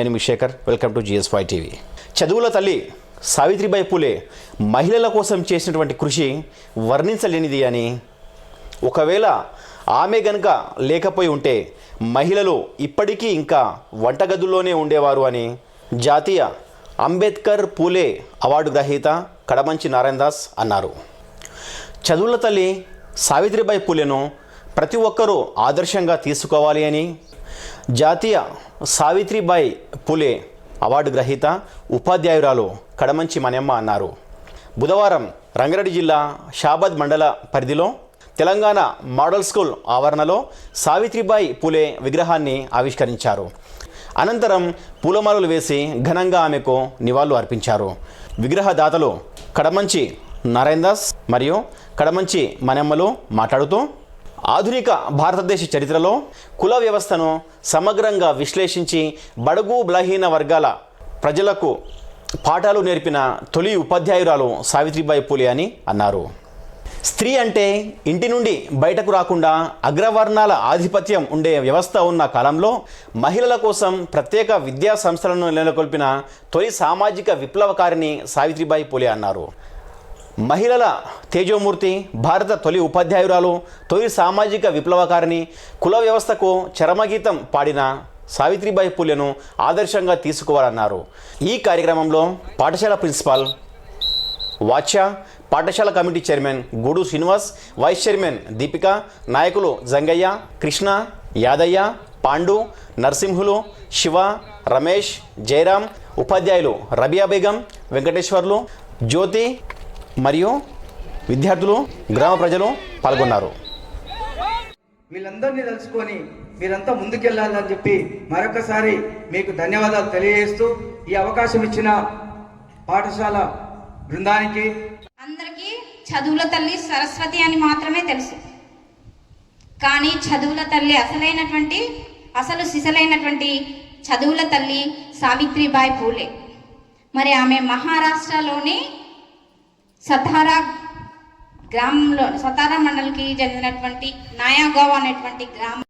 నేను మీ Shekhar. Welcome to GS five TV. చదువుల తల్లి సావిత్రిబాయి పూలే మహిళల కోసం చేసినటువంటి కృషి వర్ణించలేనిది అని. ఒకవేళ ఆమె గనుక లేకపోయి ఉంటే మహిళలు ఇప్పటికీ ఇంకా వంటగదుల్లోనే ఉండేవారు అని. జాతీయ అంబేద్కర్ పూలే అవార్డు గ్రహీత కడమంచి నారాయణ దాస్ అన్నారు. చదువుల తల్లి సావిత్రిబాయి పూలెను ప్రతి ఒక్కరూ ఆదర్శంగా తీసుకోవాలి అని జాతీయ సావిత్రిబాయి పూలే అవార్డు గ్రహీత ఉపాధ్యాయురాలు కడమంచి మనెమ్మ అన్నారు. బుధవారం రంగారెడ్డి జిల్లా షాబాద్ మండల పరిధిలో తెలంగాణ మోడల్ స్కూల్ ఆవరణలో సావిత్రిబాయి పూలే విగ్రహాన్ని ఆవిష్కరించారు. అనంతరం పూలమాలలు వేసి ఘనంగా ఆమెకు నివాళులు అర్పించారు. విగ్రహదాతలు కడమంచి నారాయణ దాస్ మరియు కడమంచి మనెమ్మలు మాట్లాడుతూ ఆధునిక భారతదేశ చరిత్రలో కుల వ్యవస్థను సమగ్రంగా విశ్లేషించి బడుగు బలహీన వర్గాల ప్రజలకు పాఠాలు నేర్పిన తొలి ఉపాధ్యాయురాలు సావిత్రిబాయి పూలే అని అన్నారు. స్త్రీ అంటే ఇంటి నుండి బయటకు రాకుండా అగ్రవర్ణాల ఆధిపత్యం ఉండే వ్యవస్థ ఉన్న కాలంలో మహిళల కోసం ప్రత్యేక విద్యా సంస్థలను నెలకొల్పిన తొలి సామాజిక విప్లవకారిణి సావిత్రిబాయి పూలే అన్నారు. మహిళల తేజోమూర్తి భారత తొలి ఉపాధ్యాయురాలు తొలి సామాజిక విప్లవకారిణి కుల వ్యవస్థకు చరమగీతం పాడిన సావిత్రిబాయి పూలెను ఆదర్శంగా తీసుకోవాలన్నారు ఈ కార్యక్రమంలో పాఠశాల ప్రిన్సిపాల్ వాచ్య పాఠశాల కమిటీ చైర్మన్ గూడు శ్రీనివాస్ వైస్ చైర్మన్ దీపిక నాయకులు జంగయ్య కృష్ణ యాదయ్య పాండు నరసింహులు శివ రమేష్ జయరాం ఉపాధ్యాయులు రబియా బేగం వెంకటేశ్వర్లు జ్యోతి మరియు విద్యార్థులు గ్రామ ప్రజలు పాల్గొన్నారు. వీళ్ళందరినీ తలుచుకొని మీరంతా ముందుకెళ్ళాలని చెప్పి మరొకసారి మీకు ధన్యవాదాలు తెలియజేస్తూ ఈ అవకాశం ఇచ్చిన పాఠశాల బృందానికి అందరికీ చదువుల తల్లి సరస్వతి అని మాత్రమే తెలుసు. కానీ చదువుల తల్లి అసలైనటువంటి అసలు సిసలైనటువంటి చదువుల తల్లి సావిత్రిబాయి పూలే. మరి ఆమె మహారాష్ట్రలోని సతారా గ్రామంలో సతారా మండలికి చెందినటువంటి నాయాగావ్ అనేటువంటి గ్రామం